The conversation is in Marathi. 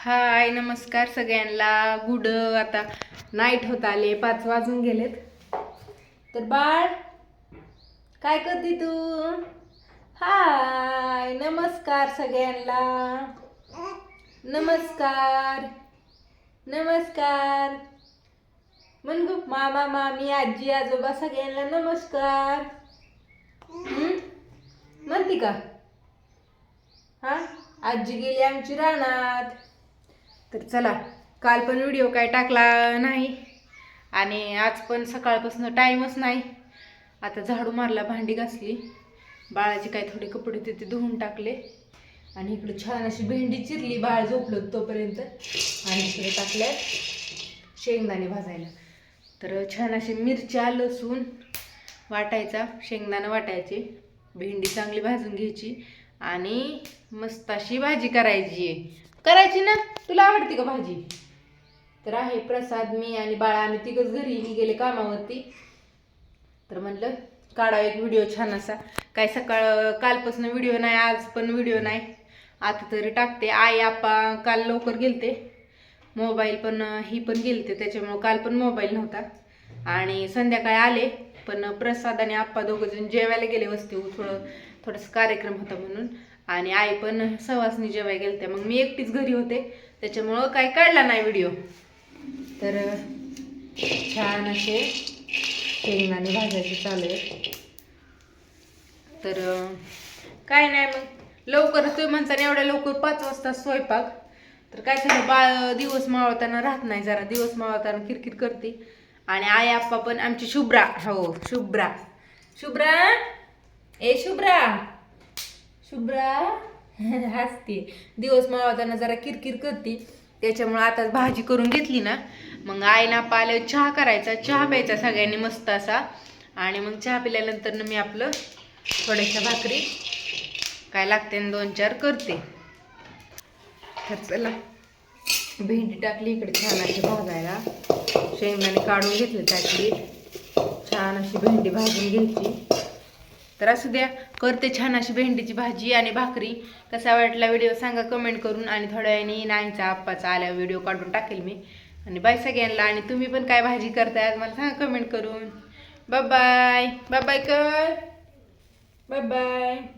हाय नमस्कार सगळ्यांना. गुड आता नाईट होत आले पाच वाजून गेलेत. तर बाळ काय करते तू? हाय नमस्कार सगळ्यांना. नमस्कार. नमस्कार. म्हण गं, मामा मामी आजी आजोबा सगळ्यांना नमस्कार. हम्म? म्हणती का? हा? आजी गेली आमची रानात. तर चला काल पण व्हिडिओ काय टाकला नाही आणि आज पण सकाळपासून टाईमच नाही. आता झाडू मारला भांडी घासली. बाळाचे काय थोडे कपडे तिथे धुवून टाकले. आणि इकडे छान अशी भेंडी चिरली बाळ झोपलं तोपर्यंत. आणि इकडे टाकल्या शेंगदाणे भाजायला. तर छान असे मिरच्या लसूण वाटायचा शेंगदाणं वाटायचे. भेंडी चांगली भाजून घ्यायची. आणि मस्त अशी भाजी करायची. आहे करायची ना? तुला आवडते का भाजी? तर आहे प्रसाद मी आणि बाळा आम्ही तिघंच घरी ही गेले कामावरती. तर म्हणलं काढा एक व्हिडिओ छान असा. काय सकाळ कालपासून व्हिडिओ नाही आज पण व्हिडिओ नाही. आता तरी टाकते. आई आप्पा काल लवकर गेलते. मोबाईल पण ही पण गेलते त्याच्यामुळं काल पण मोबाईल नव्हता. आणि संध्याकाळी आले पण प्रसाद आणि आप्पा दोघंजण जेवायला गेले वस्तीवर. थोडं थोडासा कार्यक्रम होता म्हणून. आणि आई पण सवासनी जेवायला गेलते मग मी एकटीच घरी होते. त्याच्यामुळं काय काढला नाही व्हिडिओ. तर छान असे शेंगदाणे भाजायचे चालू आहे तर काय नाही मग. लवकर तुम्ही म्हणताना एवढ्या लवकर पाच वाजता स्वयंपाक. तर काय झालं बाळ दिवस मावळताना राहत नाही जरा. दिवस मावळताना किरकिर करते. आणि आई आप्पा पण आमची शुभ्रा. हो शुभ्रा. शुभ्रा? ए शुभ्रा? शुभ्रा हसते. दिवस मावताना जरा किरकिर करते. त्याच्यामुळे आता भाजी करून घेतली ना मग आईना पाल्यावर चहा करायचा. चहा प्यायचा सगळ्यांनी मस्त असा. आणि मग चहा पिल्यानंतर मी आपलं थोड्याशा भाकरी काय लागते दोन चार करते. तर चला भेंडी टाकली इकडे छान अशी भाजायला. शेंगदाणे काढून घेतले टाकली छान अशी भेंडी भाजून घ्यायची. तर असू द्या करते छान अशी भेंडीची भाजी आणि भाकरी. कसा वाटला व्हिडिओ सांगा कमेंट करून आणि थोड्या वेळाने नाईंचा आप्पाचा आल्या व्हिडिओ काढून टाकेल मी. आणि बाय सगळ्यांना. आणि तुम्ही पण काय भाजी करताय मला सांगा कमेंट करून. Bye bye. बाय बाय कर. Bye bye.